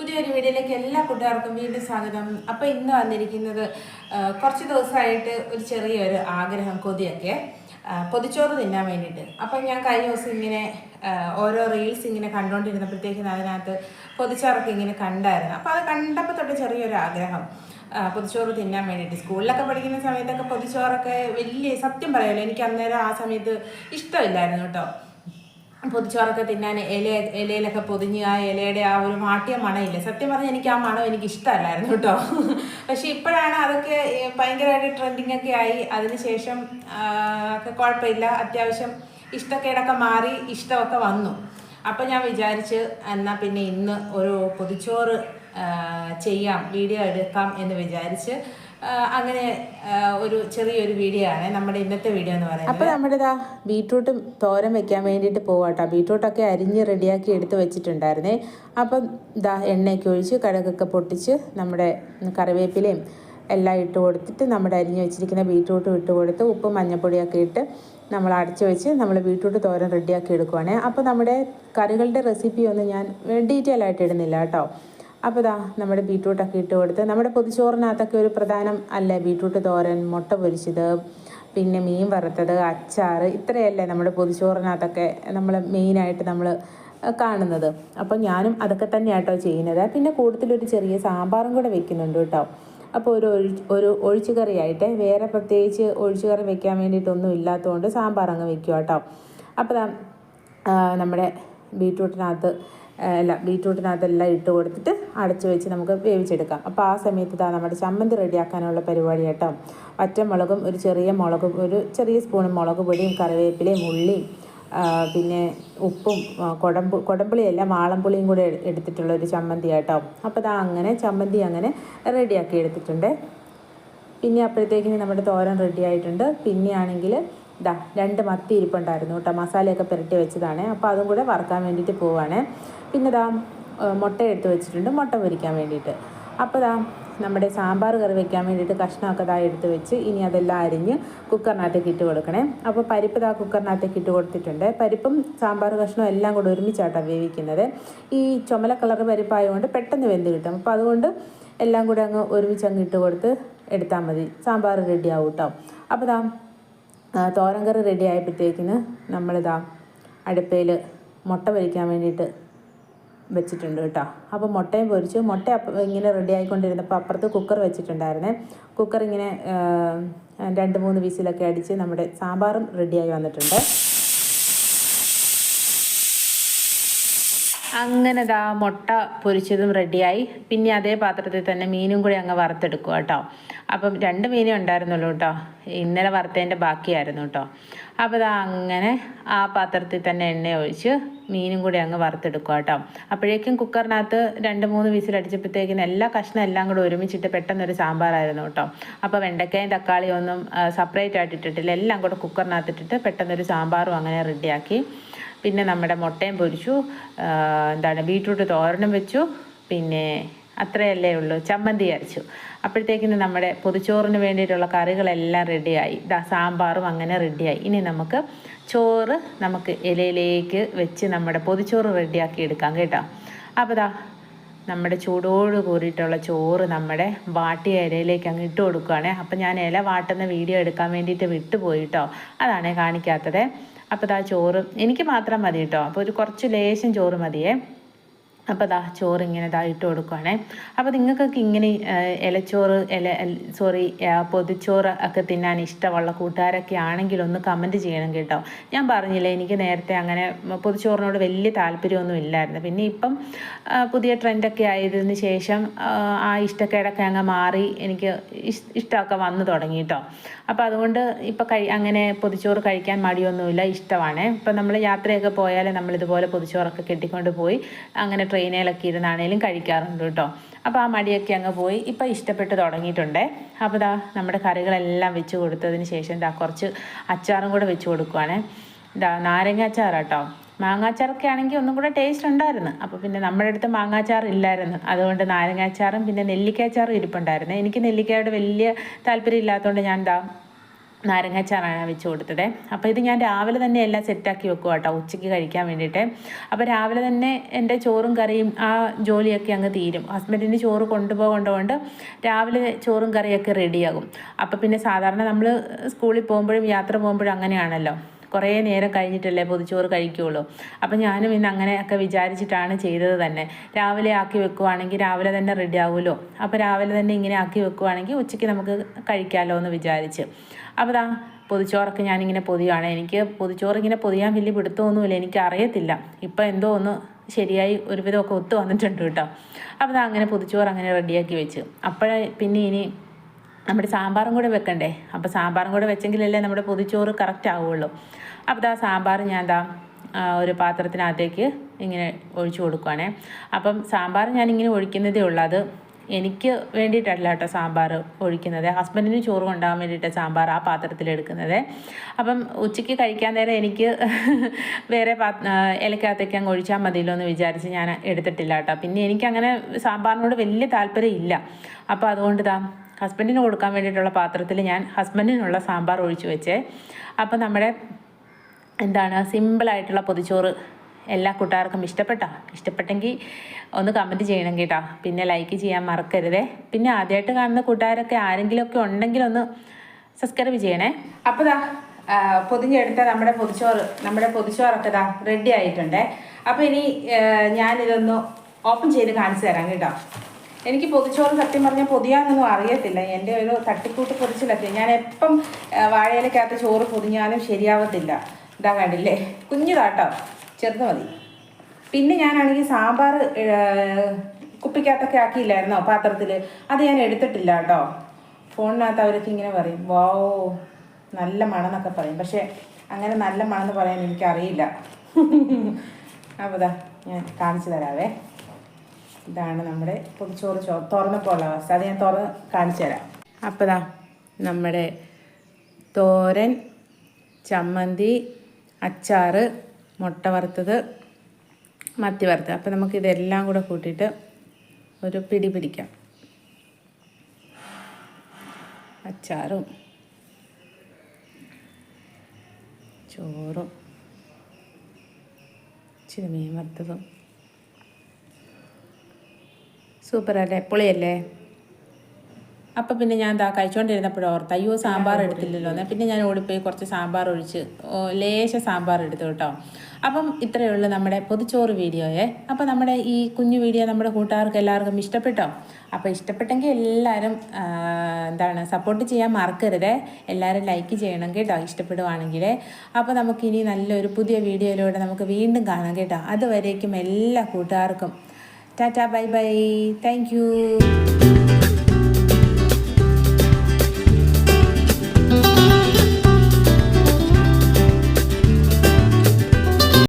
പുതിയൊരു വീഡിയോയിലേക്ക് എല്ലാ കൂട്ടുകാർക്കും വീണ്ടും സ്വാഗതം. അപ്പോൾ ഇന്ന് വന്നിരിക്കുന്നത് കുറച്ച് ദിവസമായിട്ട് ഒരു ചെറിയൊരു ആഗ്രഹം കൊതിയൊക്കെ പൊതിച്ചോറ് തിന്നാൻ വേണ്ടിയിട്ട്. അപ്പം ഞാൻ കഴിഞ്ഞ ദിവസം ഇങ്ങനെ ഓരോ റീൽസ് ഇങ്ങനെ കണ്ടുകൊണ്ടിരുന്നപ്പോഴത്തേക്കും അതിനകത്ത് പൊതിച്ചോറൊക്കെ ഇങ്ങനെ കണ്ടായിരുന്നു. അപ്പോൾ അത് കണ്ടപ്പോൾ തൊട്ട് ചെറിയൊരു ആഗ്രഹം പൊതിച്ചോറ് തിന്നാൻ വേണ്ടിയിട്ട്. സ്കൂളിലൊക്കെ പഠിക്കുന്ന സമയത്തൊക്കെ പൊതിച്ചോറൊക്കെ വലിയ സത്യം പറയാമല്ലോ എനിക്ക് അന്നേരം ആ സമയത്ത് ഇഷ്ടമില്ലായിരുന്നു കേട്ടോ. പൊതിച്ചോറൊക്കെ തിന്നാൻ ഇല ഇലയിലൊക്കെ പൊതിഞ്ഞ് ആ ഇലയുടെ ആ ഒരു മാട്ടിയ മണയില്ല സത്യം പറഞ്ഞാൽ എനിക്ക് ആ മണം എനിക്ക് ഇഷ്ടമല്ലായിരുന്നു കേട്ടോ. പക്ഷെ ഇപ്പോഴാണ് അതൊക്കെ ഭയങ്കരമായിട്ട് ട്രെൻഡിങ് ഒക്കെ ആയി. അതിനുശേഷം ഒക്കെ കുഴപ്പമില്ല. അത്യാവശ്യം ഇഷ്ടക്കേടൊക്കെ മാറി ഇഷ്ടമൊക്കെ വന്നു. അപ്പം ഞാൻ വിചാരിച്ച് എന്നാൽ പിന്നെ ഇന്ന് ഒരു പൊതിച്ചോറ് ചെയ്യാം വീഡിയോ എടുക്കാം എന്ന് വിചാരിച്ച് അങ്ങനെ ഒരു ചെറിയൊരു വീഡിയോ ആണ് നമ്മുടെ ഇന്നത്തെ വീഡിയോ എന്ന് പറയുന്നത്. അപ്പോൾ നമ്മുടെ ഇതാ ബീട്രൂട്ട് തോരൻ വെക്കാൻ വേണ്ടിയിട്ട് പോവാട്ടോ. ബീട്രൂട്ടൊക്കെ അരിഞ്ഞ് റെഡിയാക്കി എടുത്ത് വെച്ചിട്ടുണ്ടായിരുന്നേ. അപ്പം ഇതാ എണ്ണയൊക്കെ ഒഴിച്ച് കടുകൊക്കെ പൊട്ടിച്ച് നമ്മുടെ കറിവേപ്പിലയും എല്ലാം ഇട്ട് കൊടുത്തിട്ട് നമ്മുടെ അരിഞ്ഞ് വെച്ചിരിക്കുന്ന ബീട്രൂട്ടും ഇട്ട് കൊടുത്ത് ഉപ്പും മഞ്ഞൾപ്പൊടിയൊക്കെ ഇട്ട് നമ്മൾ അടച്ചു വെച്ച് നമ്മൾ ബീട്രൂട്ട് തോരൻ റെഡിയാക്കി എടുക്കുവാണേ. അപ്പോൾ നമ്മുടെ കറികളുടെ റെസിപ്പി ഒന്നും ഞാൻ ഡീറ്റെയിൽ ആയിട്ട് ഇടുന്നില്ല കേട്ടോ. അപ്പോൾ ഇതാ നമ്മുടെ ബീട്രൂട്ടൊക്കെ ഇട്ട് കൊടുത്ത് നമ്മുടെ പൊതിച്ചോറിനകത്തൊക്കെ ഒരു പ്രധാനം അല്ലേ? ബീട്രൂട്ട് തോരൻ മുട്ട പൊരിച്ചത് പിന്നെ മീൻ വറുത്തത് അച്ചാർ ഇത്രയല്ലേ നമ്മുടെ പൊതിച്ചോറിനകത്തൊക്കെ നമ്മൾ മെയിനായിട്ട് നമ്മൾ കാണുന്നത്. അപ്പോൾ ഞാനും അതൊക്കെ തന്നെയാട്ടോ ചെയ്യുന്നത്. പിന്നെ കൂടുതലൊരു ചെറിയ സാമ്പാറും കൂടെ വെക്കുന്നുണ്ട് കേട്ടോ. അപ്പോൾ ഒരു ഒരു ഒഴിച്ചുകറിയായിട്ട്. വേറെ പ്രത്യേകിച്ച് ഒഴിച്ചുകറി വെക്കാൻ വേണ്ടിയിട്ടൊന്നും ഇല്ലാത്തതുകൊണ്ട് സാമ്പാർ അങ്ങ് വെക്കുക കേട്ടോ അപ്പോൾ നമ്മുടെ ബീട്രൂട്ടിനകത്ത് എല്ലാം ഇട്ട് കൊടുത്തിട്ട് അടച്ചു വെച്ച് നമുക്ക് വേവിച്ചെടുക്കാം. അപ്പോൾ ആ സമയത്ത് ഇതാ നമ്മുടെ ചമ്മന്തി റെഡിയാക്കാനുള്ള പരിപാടി കേട്ടോ. ഒറ്റമുളകും ഒരു ചെറിയ മുളകും ഒരു ചെറിയ സ്പൂണും മുളക് പൊടിയും കറിവേപ്പിലയും ഉള്ളിയും പിന്നെ ഉപ്പും കുടമ്പ് കൊടമ്പു കൊടമ്പുളിയല്ല മാളംപുളിയും കൂടെ എട്- എടുത്തിട്ടുള്ള ഒരു ചമ്മന്തി കേട്ടോ. അപ്പോൾ ഇതാ അങ്ങനെ ചമ്മന്തി അങ്ങനെ റെഡിയാക്കി എടുത്തിട്ടുണ്ട്. പിന്നെ അപ്പോഴത്തേക്കിന് നമ്മുടെ തോരൻ റെഡി ആയിട്ടുണ്ട് ഇതാ രണ്ട് മത്തി ഇരിപ്പുണ്ടായിരുന്നു കേട്ടോ. മസാലയൊക്കെ പുരട്ടി വെച്ചതാണ്. അപ്പോൾ അതും കൂടെ വറുക്കാൻ വേണ്ടിയിട്ട് പോവാണ്. പിന്നെ ഇതാ മുട്ട എടുത്ത് വെച്ചിട്ടുണ്ട് മുട്ട പൊരിക്കാൻ വേണ്ടിയിട്ട്. അപ്പോൾ ഇതാ നമ്മുടെ സാമ്പാർ കറി വെക്കാൻ വേണ്ടിയിട്ട് കഷ്ണമൊക്കെ ദാ എടുത്ത് വെച്ച് ഇനി അതെല്ലാം അരിഞ്ഞ് കുക്കറിനകത്തേക്ക് ഇട്ട് കൊടുക്കണേ. അപ്പോൾ പരിപ്പ് ഇതാ കുക്കറിനകത്തേക്ക് ഇട്ട് കൊടുത്തിട്ടുണ്ട്. പരിപ്പും സാമ്പാർ കഷ്ണവും എല്ലാം കൂടെ ഒരുമിച്ചാട്ടാണ് വേവിക്കുന്നത്. ഈ ചുമല കളർ പരിപ്പായതുകൊണ്ട് പെട്ടെന്ന് വെന്ത് കിട്ടും. അപ്പോൾ അതുകൊണ്ട് എല്ലാം കൂടെ അങ്ങ് ഒരുമിച്ച് അങ്ങ് ഇട്ട് കൊടുത്ത് എടുത്താൽ മതി. സാമ്പാർ റെഡി ആവും കേട്ടോ അപ്പോൾ ആ, തോരൻ കറി റെഡി ആയപ്പോഴത്തേക്കിന് നമ്മളിതാ അടുപ്പയിൽ മുട്ട പൊരിക്കാൻ വേണ്ടിയിട്ട് വെച്ചിട്ടുണ്ട് കേട്ടോ. അപ്പോൾ മുട്ടയും പൊരിച്ചു. മുട്ട ഇങ്ങനെ റെഡി ആയിക്കൊണ്ടിരുന്നപ്പോൾ അപ്പുറത്ത് കുക്കർ വെച്ചിട്ടുണ്ടായിരുന്നേ. കുക്കർ ഇങ്ങനെ രണ്ട് മൂന്ന് വിസിലൊക്കെ അടിച്ച് നമ്മുടെ സാമ്പാറും റെഡിയായി വന്നിട്ടുണ്ട്. അങ്ങനെ ദാ മുട്ട പൊരിച്ചതും റെഡിയായി പിന്നെ അതേ പാത്രത്തിൽ തന്നെ മീനും കൂടി അങ്ങ് വറുത്തെടുക്കുക കേട്ടോ. അപ്പം രണ്ട് മീനേ ഉണ്ടായിരുന്നുള്ളൂ കേട്ടോ. ഇന്നലെ വറുത്തതിന്റെ ബാക്കിയായിരുന്നു കേട്ടോ. അപ്പോൾ ദാ അങ്ങനെ ആ പാത്രത്തിൽ തന്നെ എണ്ണ ഒഴിച്ച് മീനും കൂടി അങ്ങ് വറുത്തെടുക്കുക കേട്ടോ. അപ്പോഴേക്കും കുക്കറിനകത്ത് രണ്ട് മൂന്ന് വിസിലടിച്ചപ്പോഴത്തേക്കിന് എല്ലാ കഷ്ണം എല്ലാം കൂടി ഒരുമിച്ചിട്ട് പെട്ടെന്നൊരു സാമ്പാറായിരുന്നു കേട്ടോ. അപ്പോൾ വെണ്ടയ്ക്കയും തക്കാളിയും ഒന്നും സെപ്പറേറ്റ് ആയിട്ട് ഇട്ടിട്ടില്ല. എല്ലാം കൂടെ കുക്കറിനകത്ത് ഇട്ടിട്ട് പെട്ടെന്നൊരു സാമ്പാറും അങ്ങനെ റെഡിയാക്കി പിന്നെ നമ്മുടെ മുട്ടയും പൊരിച്ചു എന്താണ് ബീട്രൂട്ട് തോരണം വെച്ചു പിന്നെ അത്രയല്ലേ ഉള്ളൂ. ചമ്മന്തി അരച്ചു. അപ്പോഴത്തേക്കിന് നമ്മുടെ പൊതിച്ചോറിന് വേണ്ടിയിട്ടുള്ള കറികളെല്ലാം റെഡിയായി. ദാ സാമ്പാറും അങ്ങനെ റെഡിയായി. ഇനി നമുക്ക് ചോറ് നമുക്ക് ഇലയിലേക്ക് വെച്ച് നമ്മുടെ പൊതിച്ചോറ് റെഡിയാക്കി എടുക്കാം കേട്ടോ. അപ്പോൾ ദാ നമ്മുടെ ചൂടോട് കൂടിയിട്ടുള്ള ചോറ് നമ്മുടെ വാട്ടിയ ഇലയിലേക്ക് അങ്ങ് ഇട്ട് കൊടുക്കുകയാണ് അപ്പം ഞാൻ ഇല വാട്ടുന്ന വീഡിയോ എടുക്കാൻ വേണ്ടിയിട്ട് വിട്ടുപോയിട്ടോ അതാണ് കാണിക്കാത്തത്. അപ്പോൾ ഇതാ ചോറ്. എനിക്ക് മാത്രം മതി കേട്ടോ അപ്പോൾ ഒരു കുറച്ച് ലേശം ചോറ് മതിയേ. അപ്പോൾ ദാ ചോറ് ഇങ്ങനെ ദാ ഇട്ട് കൊടുക്കുവാണേ. അപ്പോൾ നിങ്ങൾക്കൊക്കെ ഇങ്ങനെ ഇലച്ചോറ് ഇല സോറി പൊതിച്ചോറ് ഒക്കെ തിന്നാൻ ഇഷ്ടമുള്ള കൂട്ടുകാരൊക്കെ ആണെങ്കിൽ ഒന്ന് കമന്റ് ചെയ്യണം കേട്ടോ. ഞാൻ പറഞ്ഞില്ലേ എനിക്ക് നേരത്തെ അങ്ങനെ പൊതിച്ചോറിനോട് വലിയ താല്പര്യമൊന്നും ഇല്ലായിരുന്നു. പിന്നെ ഇപ്പം പുതിയ ട്രെൻഡൊക്കെ ആയതിന് ശേഷം ആ, ഇഷ്ടക്കേടൊക്കെ അങ്ങ് മാറി എനിക്ക് ഇഷ്- ഇഷ്ടമൊക്കെ വന്നു തുടങ്ങി കേട്ടോ. അപ്പോൾ അതുകൊണ്ട് ഇപ്പോൾ കഴി അങ്ങനെ പൊതിച്ചോറ് കഴിക്കാൻ മടിയൊന്നുമില്ല ഇഷ്ടമാണ്. ഇപ്പം നമ്മൾ യാത്രയൊക്കെ പോയാൽ നമ്മളിതുപോലെ പൊതിച്ചോറൊക്കെ കെട്ടിക്കൊണ്ട് പോയി അങ്ങനെ ട്രെയിനിലൊക്കെ ഇരുന്നാണേലും കഴിക്കാറുണ്ട് കേട്ടോ. അപ്പോൾ ആ മടിയൊക്കെ അങ്ങ് പോയി. ഇപ്പോൾ ഇഷ്ടപ്പെട്ട് തുടങ്ങിയിട്ടുണ്ട്. അപ്പോൾ ദാ നമ്മുടെ കറികളെല്ലാം വെച്ച് കൊടുത്തതിന് ശേഷം ഇതാ കുറച്ച് അച്ചാറും കൂടെ വെച്ച് കൊടുക്കുവാണ്. ഇതാ നാരങ്ങ അച്ചാറാട്ടോ മാങ്ങാച്ചാറൊക്കെ ആണെങ്കിൽ ഒന്നും കൂടെ ടേസ്റ്റ് ഉണ്ടായിരുന്നു. അപ്പോൾ പിന്നെ നമ്മുടെ അടുത്ത് മാങ്ങാച്ചാർ ഇല്ലായിരുന്നു. അതുകൊണ്ട് നാരങ്ങാച്ചാറും പിന്നെ നെല്ലിക്കാച്ചാറും ഇരിപ്പുണ്ടായിരുന്നു. എനിക്ക് നെല്ലിക്കയോട് വലിയ താല്പര്യം ഇല്ലാത്തതുകൊണ്ട് ഞാൻ എന്താ നാരങ്ങാച്ചാറാണ് വെച്ച് കൊടുത്തത്. അപ്പോൾ ഇത് ഞാൻ രാവിലെ തന്നെ എല്ലാം സെറ്റാക്കി വെക്കുക കേട്ടോ ഉച്ചയ്ക്ക് കഴിക്കാൻ വേണ്ടിയിട്ട്. അപ്പോൾ രാവിലെ തന്നെ എന്റെ ചോറും കറിയും ആ ജോലിയൊക്കെ അങ്ങ് തീരും. ഹസ്ബൻഡിന് ചോറ് കൊണ്ടുപോകൊണ്ടുകൊണ്ട് രാവിലെ ചോറും കറിയൊക്കെ റെഡിയാകും അപ്പോൾ പിന്നെ സാധാരണ നമ്മൾ സ്കൂളിൽ പോകുമ്പോഴും യാത്ര പോകുമ്പോഴും അങ്ങനെയാണല്ലോ. കുറേ നേരം കഴിഞ്ഞിട്ടല്ലേ പൊതിച്ചോറ് കഴിക്കുകയുള്ളൂ അപ്പം ഞാനും ഇന്ന് അങ്ങനെയൊക്കെ വിചാരിച്ചിട്ടാണ് ചെയ്തത് തന്നെ. രാവിലെ ആക്കി വെക്കുവാണെങ്കിൽ രാവിലെ തന്നെ റെഡി ആവുമല്ലോ. അപ്പോൾ രാവിലെ തന്നെ ഇങ്ങനെ ആക്കി വെക്കുവാണെങ്കിൽ ഉച്ചയ്ക്ക് നമുക്ക് കഴിക്കാമല്ലോ എന്ന് വിചാരിച്ച്. അപ്പോൾ ദാ പൊതിച്ചോറൊക്കെ ഞാനിങ്ങനെ പൊതിയാണ് എനിക്ക് പൊതിച്ചോറ് ഇങ്ങനെ പൊതിയാൻ വലിയ പിടുത്തമൊന്നുമില്ല. എനിക്ക് അറിയത്തില്ല ഇപ്പം എന്തോ ഒന്ന് ശരിയായി ഒരുവിധമൊക്കെ ഒത്തു വന്നിട്ടുണ്ട് കേട്ടോ. അപ്പോൾ അങ്ങനെ പൊതിച്ചോറ് അങ്ങനെ റെഡിയാക്കി വെച്ച്. അപ്പോഴേ പിന്നെ ഇനി നമ്മുടെ സാമ്പാറും കൂടെ വെക്കണ്ടേ? അപ്പോൾ സാമ്പാറും കൂടെ വെച്ചെങ്കിലല്ലേ നമ്മുടെ പൊതിച്ചോറ് കറക്റ്റ് ആവുള്ളൂ. അപ്പോൾ ആ സാമ്പാർ ഞാൻ എന്താ ഒരു പാത്രത്തിനകത്തേക്ക് ഇങ്ങനെ ഒഴിച്ചു കൊടുക്കുവാണേ. അപ്പം സാമ്പാർ ഞാനിങ്ങനെ ഒഴിക്കുന്നതേ ഉള്ളൂ. അത് എനിക്ക് വേണ്ടിയിട്ടല്ല കേട്ടോ സാമ്പാർ ഒഴിക്കുന്നത്. ഹസ്ബൻഡിന് ചോറ് കൊണ്ടാകാൻ വേണ്ടിയിട്ട് സാമ്പാർ ആ പാത്രത്തിൽ എടുക്കുന്നത്. അപ്പം ഉച്ചയ്ക്ക് കഴിക്കാൻ നേരം എനിക്ക് വേറെ പാ ഇലക്കകത്തേക്ക് അങ്ങ് ഒഴിച്ചാൽ മതിയല്ലോ എന്ന് വിചാരിച്ച് ഞാൻ എടുത്തിട്ടില്ല കേട്ടോ. പിന്നെ എനിക്കങ്ങനെ സാമ്പാറിനോട് വലിയ താല്പര്യം ഇല്ല അപ്പോൾ അതുകൊണ്ട് താ ഹസ്ബൻഡിന് കൊടുക്കാൻ വേണ്ടിയിട്ടുള്ള പാത്രത്തിൽ ഞാൻ ഹസ്ബൻഡിനുള്ള സാമ്പാർ ഒഴിച്ചു വെച്ചേ. അപ്പോൾ നമ്മുടെ എന്താണ് സിമ്പിളായിട്ടുള്ള പൊതിച്ചോറ് എല്ലാ കൂട്ടുകാർക്കും ഇഷ്ടപ്പെട്ടാ? ഇഷ്ടപ്പെട്ടെങ്കിൽ ഒന്ന് കമന്റ് ചെയ്യണം കേട്ടോ. പിന്നെ ലൈക്ക് ചെയ്യാൻ മറക്കരുതേ. പിന്നെ ആദ്യമായിട്ട് കാണുന്ന കൂട്ടുകാരൊക്കെ ആരെങ്കിലുമൊക്കെ ഉണ്ടെങ്കിൽ ഒന്ന് സബ്സ്ക്രൈബ് ചെയ്യണേ. അപ്പോൾ ദാ പൊതിഞ്ഞെടുത്ത നമ്മുടെ പൊതിച്ചോറ് നമ്മുടെ പൊതിച്ചോറൊക്കെ ദാ റെഡി ആയിട്ടുണ്ടേ. അപ്പോൾ ഇനി ഞാനിതൊന്ന് ഓപ്പൺ ചെയ്ത് കാണിച്ചു തരാം കേട്ടോ. എനിക്ക് പൊതിച്ചോറ് സത്യം പറഞ്ഞാൽ പൊതിയാനൊന്നും അറിയത്തില്ല. എന്റെ ഒരു തട്ടിക്കൂട്ട് പൊതിച്ചിലൊക്കെ. ഞാൻ എപ്പം വാഴയിലക്കകത്ത് ചോറ് പൊതിഞ്ഞാലും ശരിയാവത്തില്ല. ഇതാ കണ്ടില്ലേ? കുഞ്ഞിതാട്ടോ ചെറുത് മതി. പിന്നെ ഞാനാണെങ്കിൽ സാമ്പാർ കുപ്പിക്കകത്തൊക്കെ ആക്കിയില്ലായിരുന്നോ പാത്രത്തിൽ അത് ഞാൻ എടുത്തിട്ടില്ല കേട്ടോ ഫോണിനകത്ത് അവരൊക്കെ ഇങ്ങനെ പറയും വോ നല്ല മണമെന്നൊക്കെ പറയും. പക്ഷേ അങ്ങനെ നല്ല മണമെന്ന് പറയാൻ എനിക്കറിയില്ല. അപ്പോൾ ഞാൻ കാണിച്ചു തരാവേ. ഇതാണ് നമ്മുടെ പൊതിച്ചോറ് ചോ തുറന്നപ്പോൾ ഉള്ള അവസ്ഥ. അത് ഞാൻ തുറന്ന് കാണിച്ചു തരാം. അപ്പോൾ നമ്മുടെ തോരൻ ചമ്മന്തി അച്ചാറ് മുട്ട വറുത്തത് മത്തി വറുത്തത്. അപ്പോൾ നമുക്ക് ഇതെല്ലാം കൂടെ കൂട്ടിയിട്ട് ഒരു പിടി പിടിക്കാം. അച്ചാറും ചോറും ഇച്ചിരി മീൻ വറുത്തതും സൂപ്പറല്ലേ? പുളിയല്ലേ? അപ്പം പിന്നെ ഞാൻ ദാ കഴിച്ചുകൊണ്ടിരുന്നപ്പോഴും ഓർത്ത് അയ്യോ സാമ്പാർ എടുത്തില്ലല്ലോ എന്നാൽ പിന്നെ ഞാൻ ഓടിപ്പോയി കുറച്ച് സാമ്പാർ ഒഴിച്ച് ലേശ സാമ്പാർ എടുത്തു കേട്ടോ. അപ്പം ഇത്രയേ ഉള്ളൂ നമ്മുടെ പൊതിച്ചോറ് വീഡിയോയെ. അപ്പം നമ്മുടെ ഈ കുഞ്ഞു വീഡിയോ നമ്മുടെ കൂട്ടുകാർക്ക് എല്ലാവർക്കും ഇഷ്ടപ്പെട്ടോ? അപ്പോൾ ഇഷ്ടപ്പെട്ടെങ്കിൽ എല്ലാവരും എന്താണ് സപ്പോർട്ട് ചെയ്യാൻ മറക്കരുതേ. എല്ലാവരും ലൈക്ക് ചെയ്യണം കേട്ടോ ഇഷ്ടപ്പെടുവാണെങ്കിൽ അപ്പോൾ നമുക്കിനി നല്ലൊരു പുതിയ വീഡിയോയിലൂടെ നമുക്ക് വീണ്ടും കാണാം കേട്ടോ. അതുവരേക്കും എല്ലാ കൂട്ടുകാർക്കും Tata, bye bye. Thank you.